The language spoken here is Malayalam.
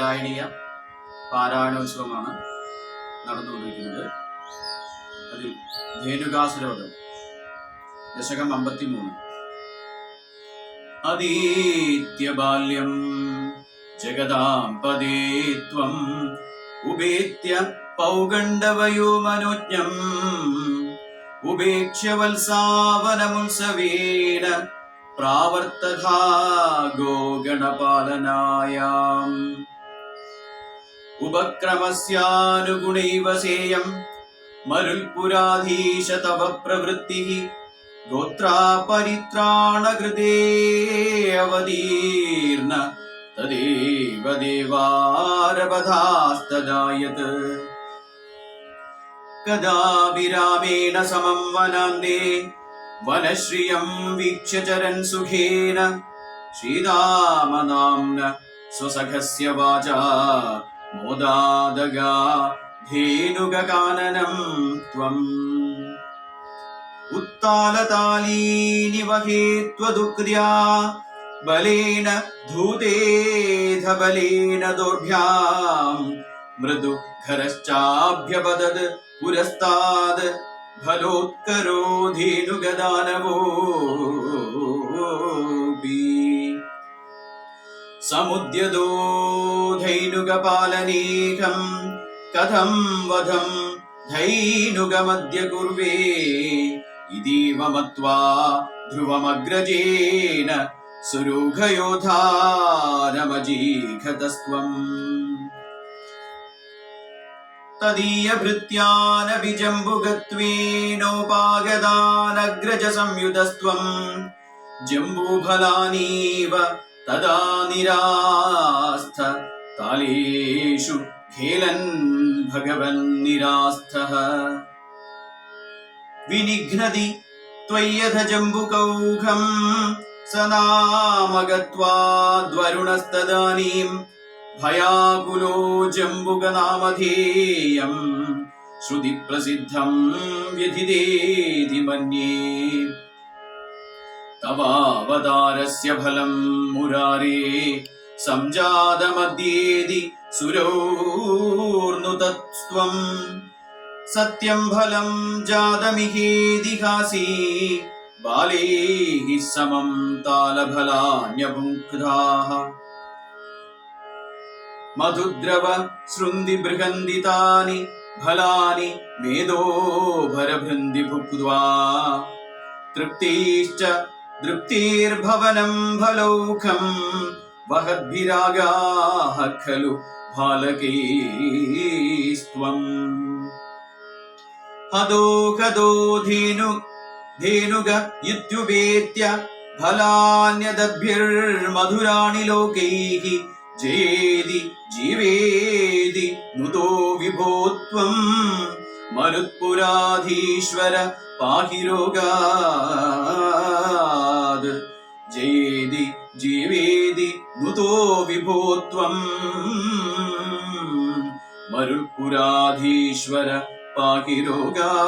നാരായണീയ പാരായണോത്സവമാണ് നടന്നുകൊണ്ടിരിക്കുന്നത്. അതിൽ ധേനുകാസുരോധം ദശകം അമ്പത്തിമൂന്ന്. അതീത്യബാല്യം ജഗതാം പദേ ത്വം ഉപേത്യ പൗഗണ്ഡവയോ മനോജ്ഞം ഉപേക്ഷ്യ വത്സാവനമുത്സവേന പ്രാവർത്തഥാ ഗോഗണപാലനായാം ഉപക്രമസ്യാനുഗുണൈവസേയം മരുൽപുരാധീശ തവ പ്രവൃത്തി. ഗോത്രാപരിത്രാണകൃതേയവതീർണ തദേവ ദേവാരബധാസ്തദായത് കദാ വിരാമേണ സമം വനാന്തേ. വനശ്രിയം വീക്ഷ്യചരൻ സുഖേന. ശ്രീരാമനാംന സ്വസഖസ്യ വാചാ. मोदादगा धेनुगकाननं त्वम्। उत्तालतालीनिवहेत्वदुक्र्या बलेन धूतेधबलेन दोर्भ्याम्। मृदुखरश्चाभ्यपतद् पुरस्ताद् फलोत्करो धेनुगदानवोऽपि। സമുദ്യദോധൈനുകപാലനീകം കഥം വധം ധൈനുകമദ്യ കുർവേ ഇതീവ മത്വാ ധ്രുവമഗ്രജേന സുരൂഖയോധാനമജീഘതസ്ത്വം തദീയഭൃത്യാനവിജംബുഗത്വേനോപാഗതാനഗ്രജ സംയുതസ്ത്വം ജംബൂഫലാനീവ जम्बूफलानीव तदा निरास्थ तालेषु खेलन् भगवन्निरास्थः विनिघ्नति त्वय्यथ जम्बुकौघम् स नामगत्वाद्वरुणस्तदानीम् भयाकुलो जम्बुकनामधेयम् श्रुतिप्रसिद्धम् व्यथितेति मन्ये तवावतारस्य फलम् मुरारे सञ्जातमद्येदि सुरोर्नुतत्स्त्वम् सत्यम् फलम् जातमिहेदिहासी बालैः समम् तालफलान्यभुङ्क्ताः मधुद्रव सृन्धि बृहन्दितानि फलानि मेदोभरभृन्दि भुक्त्वा तृप्तिश्च തൃപ്തിർഭവനം ഫലൗഖം വഹദ്ഭിരാഗാഹ ഖലു ഫാലകൈസ്ത്വം. ഹദോ ഹദോ ധീനു ധേനുക ഇത്യുപേത്യ ഫലാന്യദദ്ഭിർമധുരാണി ലോകൈഃ ജയേതി ജീവേതി മുതോ വിഭോത്വം മരുത്പുരാധീശ്വര പാഹി രോഗാ ജയേതി ജീവേതി നുതോ വിഭോത്വം. ത്വം പാകി രോഗാത്